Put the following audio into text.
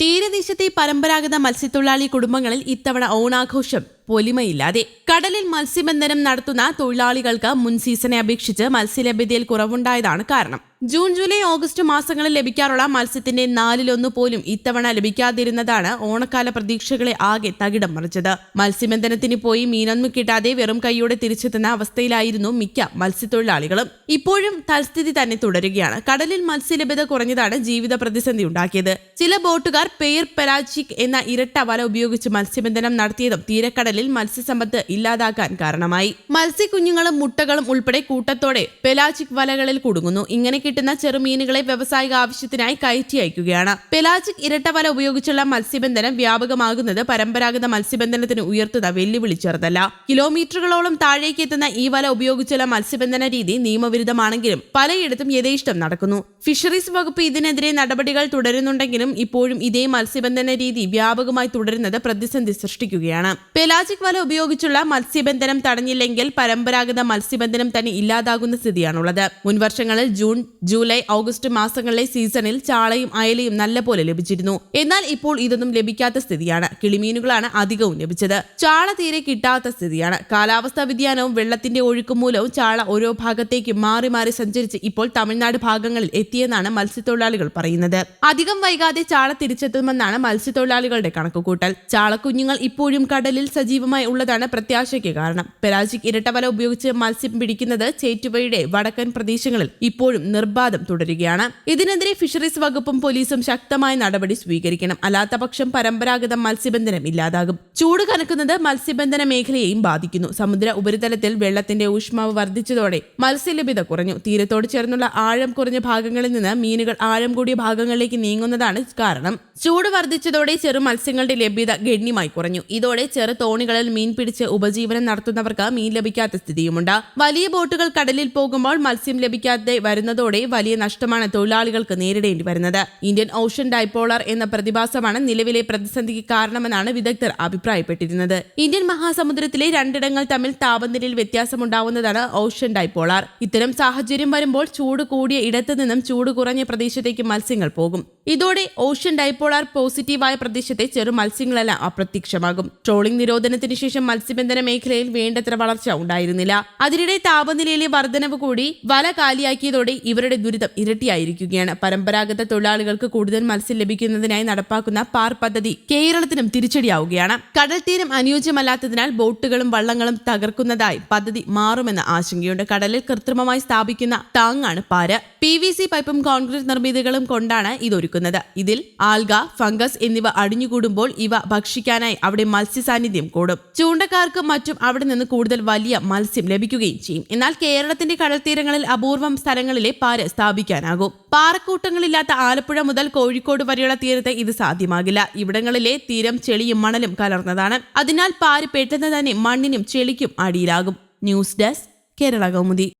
തീരദേശത്തെ പരമ്പരാഗത മത്സ്യത്തൊഴിലാളി കുടുംബങ്ങളിൽ ഇത്തവണ ഓണാഘോഷം പൊലിമയില്ലാതെ. കടലിൽ മത്സ്യബന്ധനം നടത്തുന്ന തൊഴിലാളികൾക്ക് മുൻ സീസണെ അപേക്ഷിച്ച് മത്സ്യലഭ്യതയിൽ കുറവുണ്ടായതാണ് കാരണം. ജൂൺ ജൂലൈ ഓഗസ്റ്റ് മാസങ്ങളിൽ ലഭിക്കാറുള്ള മത്സ്യത്തിന്റെ നാലിലൊന്ന് പോലും ഇത്തവണ ലഭിക്കാതിരുന്നതാണ് ഓണക്കാല പ്രതീക്ഷകളെ ആകെ തകിടം മറിച്ചത്. മത്സ്യബന്ധനത്തിന് പോയി മീനൊന്നും കിട്ടാതെ വെറും കൈയോടെ തിരിച്ചെത്തുന്ന അവസ്ഥയിലായിരുന്നു മിക്ക മത്സ്യത്തൊഴിലാളികളും. ഇപ്പോഴും തൽസ്ഥിതി തന്നെ തുടരുകയാണ്. കടലിൽ മത്സ്യലഭ്യത കുറഞ്ഞതാണ് ജീവിത പ്രതിസന്ധി ഉണ്ടാക്കിയത്. ചില ബോട്ടുകാർ പെയർ പെരാചിക് എന്ന ഇരട്ട വല ഉപയോഗിച്ച് മത്സ്യബന്ധനം നടത്തിയതും തീരക്കടലിൽ മത്സ്യസമ്പത്ത് ഇല്ലാതാക്കാൻ കാരണമായി. മത്സ്യക്കുഞ്ഞുങ്ങളും മുട്ടകളും ഉൾപ്പെടെ കൂട്ടത്തോടെ പെലാചിക് വലകളിൽ കുടുങ്ങുന്നു. ഇങ്ങനെ കിട്ടുന്ന ചെറുമീനുകളെ വ്യവസായിക ആവശ്യത്തിനായി കയറ്റി അയക്കുകയാണ്. പെലാജിക് ഇരട്ടവല ഉപയോഗിച്ചുള്ള മത്സ്യബന്ധനം വ്യാപകമാകുന്നത് പരമ്പരാഗത മത്സ്യബന്ധനത്തിന് ഉയർത്തുന്ന വെല്ലുവിളി ചെറുതല്ല. കിലോമീറ്ററുകളോളം താഴേക്ക് എത്തുന്ന ഈ വല ഉപയോഗിച്ചുള്ള മത്സ്യബന്ധന രീതി നിയമവിരുദ്ധമാണെങ്കിലും പലയിടത്തും യഥേഷ്ടം നടക്കുന്നു. ഫിഷറീസ് വകുപ്പ് ഇതിനെതിരെ നടപടികൾ തുടരുന്നുണ്ടെങ്കിലും ഇപ്പോഴും ഇതേ മത്സ്യബന്ധന രീതി വ്യാപകമായി തുടരുന്നത് പ്രതിസന്ധി സൃഷ്ടിക്കുകയാണ്. പെലാജിക് വല ഉപയോഗിച്ചുള്ള മത്സ്യബന്ധനം തടഞ്ഞില്ലെങ്കിൽ പരമ്പരാഗത മത്സ്യബന്ധനം തന്നെ ഇല്ലാതാകുന്ന സ്ഥിതിയാണുള്ളത്. മുൻവർഷങ്ങളിൽ ജൂൺ ജൂലൈ ഓഗസ്റ്റ് മാസങ്ങളിലെ സീസണിൽ ചാളയും അയലയും നല്ലപോലെ ലഭിച്ചിരുന്നു. എന്നാൽ ഇപ്പോൾ ഇതൊന്നും ലഭിക്കാത്ത സ്ഥിതിയാണ്. കിളിമീനുകളാണ് അധികവും ലഭിച്ചത്. ചാള തീരെ കിട്ടാത്ത സ്ഥിതിയാണ്. കാലാവസ്ഥാ വ്യതിയാനവും വെള്ളത്തിന്റെ ഒഴുക്കും മൂലവും ചാള ഓരോ ഭാഗത്തേക്ക് മാറി മാറി സഞ്ചരിച്ച് ഇപ്പോൾ തമിഴ്നാട് ഭാഗങ്ങളിൽ എത്തിയെന്നാണ് മത്സ്യത്തൊഴിലാളികൾ പറയുന്നത്. അധികം വൈകാതെ ചാള തിരിച്ചെത്തുമെന്നാണ് മത്സ്യത്തൊഴിലാളികളുടെ കണക്കുകൂട്ടൽ. ചാളക്കുഞ്ഞുങ്ങൾ ഇപ്പോഴും കടലിൽ സജീവമായി ഉള്ളതാണ് പ്രത്യാശയ്ക്ക് കാരണം. പെരാജിക് ഇരട്ടവല ഉപയോഗിച്ച് മത്സ്യം പിടിക്കുന്നത് ചേറ്റുവയുടെ വടക്കൻ പ്രദേശങ്ങളിൽ ഇപ്പോഴും നിർബാധം തുടരുകയാണ്. ഇതിനെതിരെ ഫിഷറീസ് വകുപ്പും പോലീസും ശക്തമായ നടപടി സ്വീകരിക്കണം. അല്ലാത്ത പക്ഷം പരമ്പരാഗത മത്സ്യബന്ധനം ഇല്ലാതാകും. ചൂട് കനക്കുന്നത് മത്സ്യബന്ധന മേഖലയെയും ബാധിക്കുന്നു. സമുദ്ര ഉപരിതലത്തിൽ വെള്ളത്തിന്റെ ഊഷ്മാവ് വർദ്ധിച്ചതോടെ മത്സ്യലഭ്യത കുറഞ്ഞു. തീരത്തോട് ചേർന്നുള്ള ആഴം കുറഞ്ഞ ഭാഗങ്ങളിൽ നിന്ന് മീനുകൾ ആഴം കൂടിയ ഭാഗങ്ങളിലേക്ക് നീങ്ങുന്നതാണ് കാരണം. ചൂട് വർദ്ധിച്ചതോടെ ചെറു മത്സ്യങ്ങളുടെ ലഭ്യത ഗണ്യമായി കുറഞ്ഞു. ഇതോടെ ചെറു തോണികളിൽ മീൻ പിടിച്ച് ഉപജീവനം നടത്തുന്നവർക്ക് മീൻ ലഭിക്കാത്ത സ്ഥിതിയുമുണ്ട്. വലിയ ബോട്ടുകൾ കടലിൽ പോകുമ്പോൾ മത്സ്യം ലഭിക്കാതെ വരുന്നതോടെ വലിയ നഷ്ടമാണ് തൊഴിലാളികൾക്ക് നേരിടേണ്ടി വരുന്നത്. ഇന്ത്യൻ ഓഷ്യൻ ഡൈപോളർ എന്ന പ്രതിഭാസമാണ് നിലവിലെ പ്രതിസന്ധിക്ക് കാരണമെന്നാണ് വിദഗ്ധർ അഭിപ്രായപ്പെട്ടിരുന്നത്. ഇന്ത്യൻ മഹാസമുദ്രത്തിലെ രണ്ടിടങ്ങൾ തമ്മിൽ താപനിലയിൽ വ്യത്യാസമുണ്ടാവുന്നതാണ് ഓഷ്യൻ ഡൈപോളാർ. ഇത്തരം സാഹചര്യം വരുമ്പോൾ ചൂട് കൂടിയ ഇടത്തു നിന്നും ചൂട് കുറഞ്ഞ പ്രദേശത്തേക്ക് മത്സ്യങ്ങൾ പോകും. ഇതോടെ ഓഷ്യൻ ഡൈപോളാർ പോസിറ്റീവായ പ്രദേശത്തെ ചെറു മത്സ്യങ്ങളെല്ലാം അപ്രത്യക്ഷമാകും. ട്രോളിംഗ് നിരോധനത്തിന് ശേഷം മത്സ്യബന്ധന മേഖലയിൽ വേണ്ടത്ര വളർച്ച ഉണ്ടായിരുന്നില്ല. അതിനിടെ താപനിലയിലെ വർധനവ് കൂടി വല കാലിയാക്കിയതോടെ ഇവരുടെ ദുരിതം ഇരട്ടിയായിരിക്കുകയാണ്. പരമ്പരാഗത തൊഴിലാളികൾക്ക് കൂടുതൽ മത്സ്യം ലഭിക്കുന്നതിനായി നടപ്പാക്കുന്ന പാർ പദ്ധതി കേരളത്തിനും തിരിച്ചടിയാവുകയാണ്. കടൽ തീരം അനുയോജ്യമല്ലാത്തതിനാൽ ബോട്ടുകളും വള്ളങ്ങളും തകർക്കുന്നതായി പദ്ധതി മാറുമെന്ന ആശങ്കയുണ്ട്. കടലിൽ കൃത്രിമമായി സ്ഥാപിക്കുന്ന താങ്ങാണ് പാര്. പി വി സി പൈപ്പും കോൺക്രീറ്റ് നിർമ്മിതികളും കൊണ്ടാണ് ഇതൊരുക്കുന്നത്. ഇതിൽ ആൽഗ ഫംഗസ് എന്നിവ അടിഞ്ഞുകൂടുമ്പോൾ ഇവ ഭക്ഷിക്കാനായി അവിടെ മത്സ്യ സാന്നിധ്യം കൂടും. ചൂണ്ടക്കാർക്കും മറ്റും അവിടെ നിന്ന് കൂടുതൽ വലിയ മത്സ്യം ലഭിക്കുകയും ചെയ്യും. എന്നാൽ കേരളത്തിന്റെ കടൽ തീരങ്ങളിൽ അപൂർവം സ്ഥലങ്ങളിലെ പാര സ്ഥാപിക്കാനാകും. പാറക്കൂട്ടങ്ങളില്ലാത്ത ആലപ്പുഴ മുതൽ കോഴിക്കോട് വരെയുള്ള തീരത്ത് ഇത് സാധ്യമാകില്ല. ഇവിടങ്ങളിലെ തീരം ചെളിയും മണലും കലർന്നതാണ്. അതിനാൽ പാര് പെട്ടെന്ന് തന്നെ മണ്ണിനും ചെളിക്കും അടിയിലാകും. News desk Kerala Kaumudi.